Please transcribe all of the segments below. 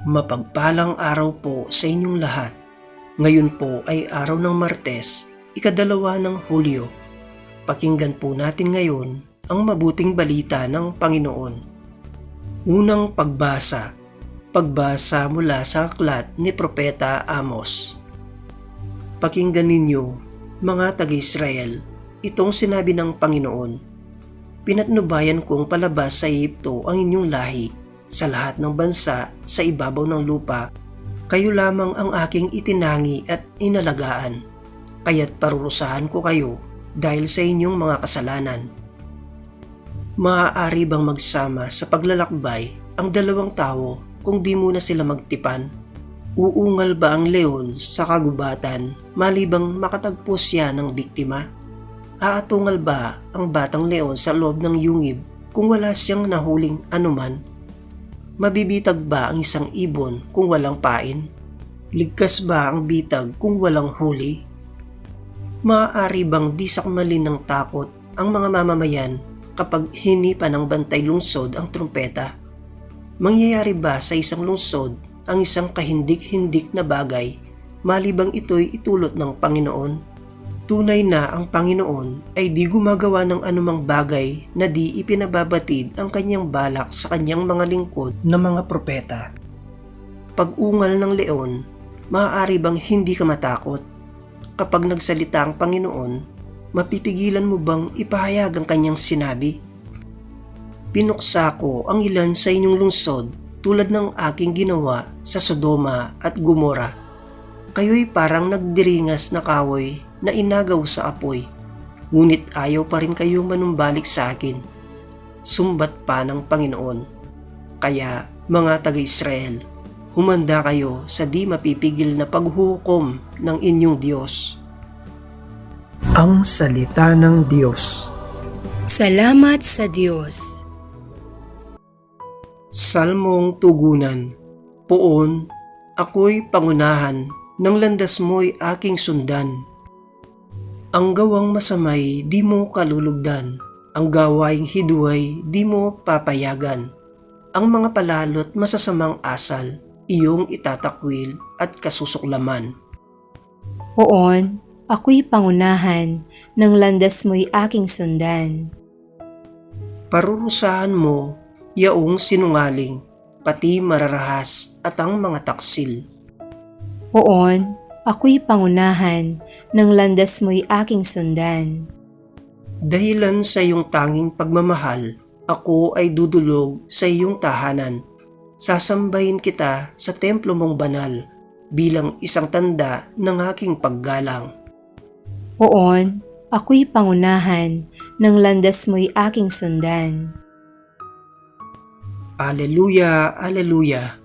Mapagpalang araw po sa inyong lahat. Ngayon po ay araw ng Martes, ikadalawa ng Hulyo. Pakinggan po natin ngayon ang mabuting balita ng Panginoon. Unang pagbasa. Pagbasa mula sa aklat ni Propeta Amos. Pakinggan ninyo, mga taga-Israel, itong sinabi ng Panginoon. Pinatnubayan kong palabas sa Egypto ang inyong lahi sa lahat ng bansa sa ibabaw ng lupa. Kayo lamang ang aking itinangi at inalagaan. Kaya't parurusahan ko kayo dahil sa inyong mga kasalanan. Maaari bang magsama sa paglalakbay ang dalawang tao kung di muna sila magtipan? Uungal ba ang leon sa kagubatan malibang makatagpo siya ng biktima? Aatungal ba ang batang leon sa loob ng yungib kung wala siyang nahuling anuman? Mabibitag ba ang isang ibon kung walang pain? Ligkas ba ang bitag kung walang huli? Maaari bang di ng takot ang mga mamamayan kapag hinipa ng bantay lungsod ang trumpeta? Mangyayari ba sa isang lungsod ang isang kahindik-hindik na bagay malibang ito'y itulot ng Panginoon? Tunay na ang Panginoon ay di gumagawa ng anumang bagay na di ipinababatid ang kanyang balak sa kanyang mga lingkod na mga propeta. Pag-ungal ng leon, maaari bang hindi ka matakot? Kapag nagsalita ang Panginoon, mapipigilan mo bang ipahayag ang kanyang sinabi? Pinuksa ko ang ilan sa inyong lungsod tulad ng aking ginawa sa Sodoma at Gomora. Kayo'y parang nagdiringas na kahoy na inagaw sa apoy. Ngunit ayaw pa rin kayong manumbalik sa akin. Sumbat pa ng Panginoon. Kaya mga taga-Israel, humanda kayo sa di mapipigil na paghuhukom ng inyong Diyos. Ang Salita ng Diyos Salamat sa Diyos. Salmong Tugunan Poon, ako'y pangunahan, ng landas mo'y aking sundan. Ang gawang masamay di mo kalulugdan, ang gawaing hiduay di mo papayagan. Ang mga palalot masasamang asal, iyong itatakwil at kasusuklaman. Poon, ako'y pangunahan, ng landas mo'y aking sundan. Parurusahan mo, yaong sinungaling, pati mararahas at ang mga taksil. Poon, ako'y pangunahan, ng landas mo'y aking sundan. Dahilan sa iyong tanging pagmamahal, ako ay dudulog sa iyong tahanan. Sasambahin kita sa templo mong banal bilang isang tanda ng aking paggalang. Poon, ako'y pangunahan, ng landas mo'y aking sundan. Aleluya, aleluya.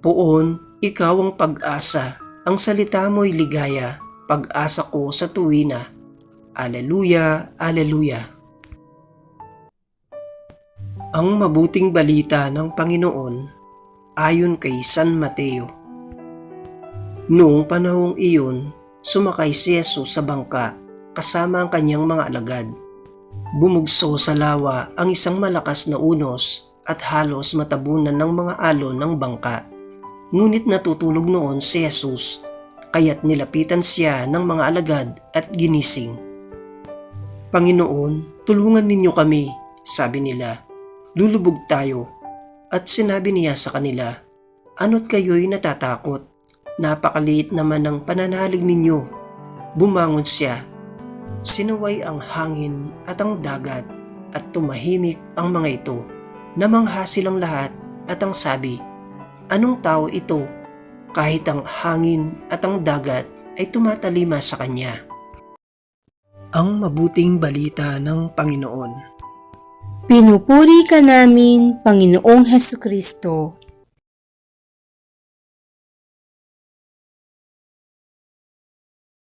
Poon, ikaw ang pag-asa. Ang salita mo'y ligaya, pag-asa ko sa tuwina. Aleluya, aleluya. Ang mabuting balita ng Panginoon ayon kay San Mateo. Noong panahong iyon, sumakay si Jesus sa bangka kasama ang kanyang mga alagad. Bumugso sa lawa ang isang malakas na unos at halos matabunan ng mga alon ng bangka. Ngunit natutulog noon si Jesus, kaya't nilapitan siya ng mga alagad at ginising. Panginoon, tulungan ninyo kami, sabi nila. Lulubog tayo. At sinabi niya sa kanila, Ano't kayo'y natatakot? Napakaliit naman ng pananalig ninyo. Bumangon siya. Sinuway ang hangin at ang dagat at tumahimik ang mga ito. Namangha silang lahat at ang sabi, Anong tao ito? Kahit ang hangin at ang dagat ay tumatalima sa kanya. Ang mabuting balita ng Panginoon. Pinupuri ka namin, Panginoong Heso Kristo.